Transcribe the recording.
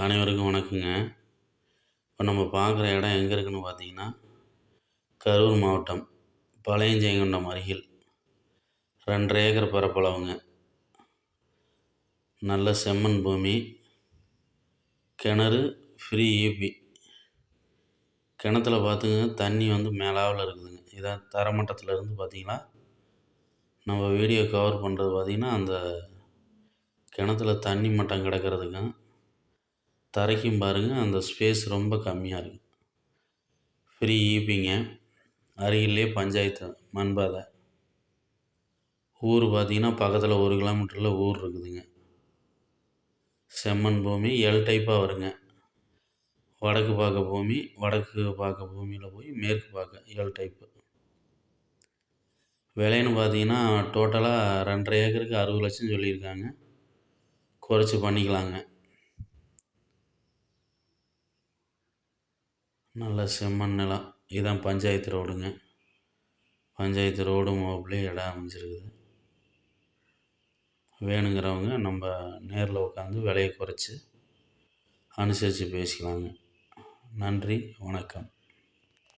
அனைவருக்கும் வணக்கங்க. இப்போ நம்ம பார்க்குற இடம் எங்கே இருக்குன்னு பார்த்தீங்கன்னா கரூர் மாவட்டம் பழையஞ்செயங்கொண்டம் அருகில். ரெண்டரை ஏக்கர் பரப்பளவுங்க. நல்ல செம்மண் பூமி. கிணறு ஃப்ரீ ஈபி கிணத்துல பார்த்துங்க தண்ணி வந்து மேலாவில் இருக்குதுங்க. இதான் தரமட்டத்தில் இருந்து பார்த்தீங்கன்னா நம்ம வீடியோ கவர் பண்ணுறது பார்த்திங்கன்னா அந்த கிணத்துல தண்ணி மட்டம் கிடக்கிறதுக்கும் தரைக்கும் பாருங்கள் அந்த ஸ்பேஸ் ரொம்ப கம்மியாக இருக்குது ஃப்ரீ ஈபிங்க அருகிலே பஞ்சாயத்து மண்பாதை. ஊர் பார்த்திங்கன்னா பக்கத்தில் ஒரு கிலோமீட்டரில் ஊர் இருக்குதுங்க. செம்மண் பூமி எல் டைப்பாக வருங்க. வடக்கு பார்க்க பூமி வடக்கு பார்க்க பூமியில் போய் மேற்கு பார்க்க எல் டைப்பு விலைன்னு பார்த்தீங்கன்னா டோட்டலாக ரெண்டரை ஏக்கருக்கு அறுபது லட்சம் சொல்லியிருக்காங்க. குறைச்சி பண்ணிக்கலாங்க. நல்ல செம்மண் நிலம். இதுதான் பஞ்சாயத்து ரோடுங்க. பஞ்சாயத்து ரோடு அப்படியே இடம் அமைஞ்சிருக்குது. வேணுங்கிறவங்க நம்ம நேரில் உட்காந்து விலையை குறைச்சி அனுசரித்து பேசிக்கலாங்க. நன்றி வணக்கம்.